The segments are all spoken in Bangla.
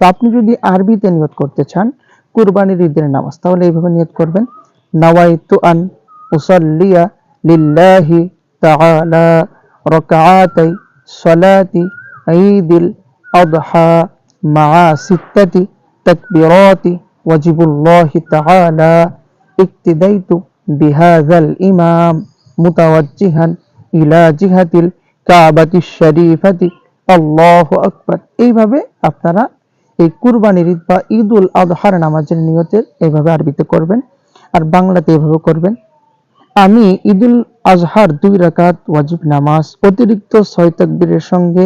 তো আপনি যদি আরবিতে নিয়ত করতে চান, কুরবানির ঈদের নামাজ, তাহলে এইভাবে নিয়ত করবেন নাওয়াইতু আন উসাল্লিয়া লিল্লাহি তাআলা রাকাআতাই সালাতি ঈদিল আদহা মা সিত্তাতি তাকবীরাতি ওয়াজিবুল্লাহি তাআলা ইক্তিদাইতু বিহাযাল ইমাম মুতাওয়াজ্জিহান ইলা জিহাতিল কাবাতি শরীফাতি। আল্লাহু আকবার। এইভাবে আপনারা এই কুরবানির ঈদ বা ঈদ উল আদহার নামাজের নিয়তের এইভাবে আরবিতে করবেন আর বাংলাতে এভাবে করবেন। আমি ঈদুল আজহার দুই রাকাত ওয়াজিব নামাজ, অতিরিক্ত ছয় তাকবীরের সঙ্গে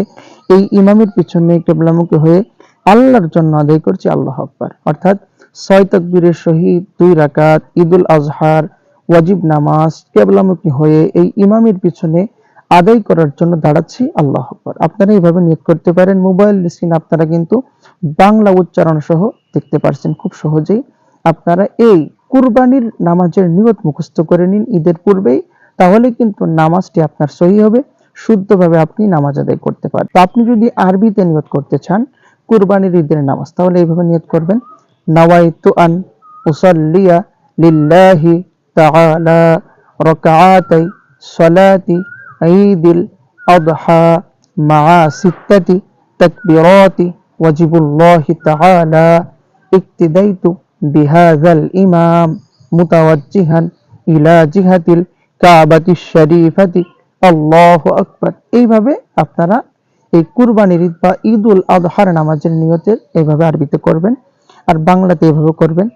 এই ইমামের পিছনে কেবলামুখী হয়ে আল্লাহর জন্য আদায় করছি আল্লাহ আকবার। অর্থাৎ ছয় তাকবীরের সহিত দুই রাকাত ঈদুল আজহার ওয়াজিব নামাজ কেবলামুখী হয়ে এই ইমামের পিছনে আদায় করার জন্য দাঁড়াচ্ছি আল্লাহ আকবার। আপনারা এইভাবে নিয়োগ করতে পারেন। মোবাইল স্ক্রিন আপনারা কিন্তু বাংলা উচ্চারণ সহ দেখতে পারছেন খুব সহজেই। আপনারা এই কুরবানির নামাজের নিয়ত মুখস্থ করে নিন ঈদের পূর্বেই, তাহলে কিন্তু নামাজটি আপনার সহি হবে, শুদ্ধভাবে আপনি নামাজ আদায় করতে পারবেন। আপনি যদি আরবিতে নিয়ত করতে চান কুরবানির ঈদের নামাজ, তাহলে এইভাবে নিয়ত করবেন, নাওয়াইতু আন উসাল্লিয়া লিল্লাহি তাআলা রাকাআতাই সালাতি ঈদিল আদহা মা সিত্তাতি তাকবীরাতি ওয়াজিবুল্লাহি তাআলা ইক্তিদাইতু বিহাযাল ইমাম মুতাওয়াজ্জিহান ইলা জিহাতিল কাবাতি শরীফাতি। আল্লাহু আকবার। এইভাবে আপনারা এই কুরবানির ঈদ বা ঈদ উল আদহার নামাজের নিয়তের এইভাবে আরবিতে করবেন আর বাংলাতে এভাবে করবেন।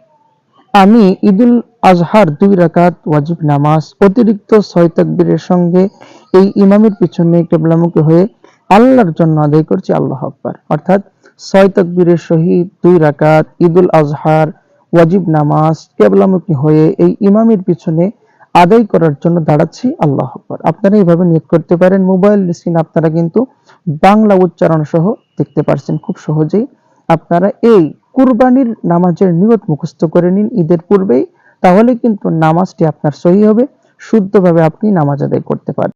আমি ঈদুল আজহার দুই রাকাত ওয়াজিব নামাজ অতিরিক্ত ছয় তাকবীরের সঙ্গে এই ইমামের পিছনে কেবলামুখী হয়ে আল্লাহর জন্য আদায় করছি, আল্লাহ আকবার। অর্থাৎ ছয় তাকবীরের সহিত দুই রাকাত, ঈদুল আজহার, ওয়াজিব নামাজ, কেবলামুখী হয়ে এই ইমামের পিছনে আদায় করার জন্য দাঁড়াচ্ছি, আল্লাহ আকবার। আপনারা এইভাবে নিয়োগ করতে পারেন, মোবাইল স্ক্রিন আপনারা কিন্তু বাংলা উচ্চারণ সহ দেখতে পারছেন খুব সহজেই। আপনারা এই কুরবানির নামাজের নিয়ত মুখস্থ করে নিন ঈদের পূর্বেই, তাহলে কিন্তু নামাজটি আপনার সহি হবে, শুদ্ধভাবে আপনি নামাজ আদায় করতে পারবেন।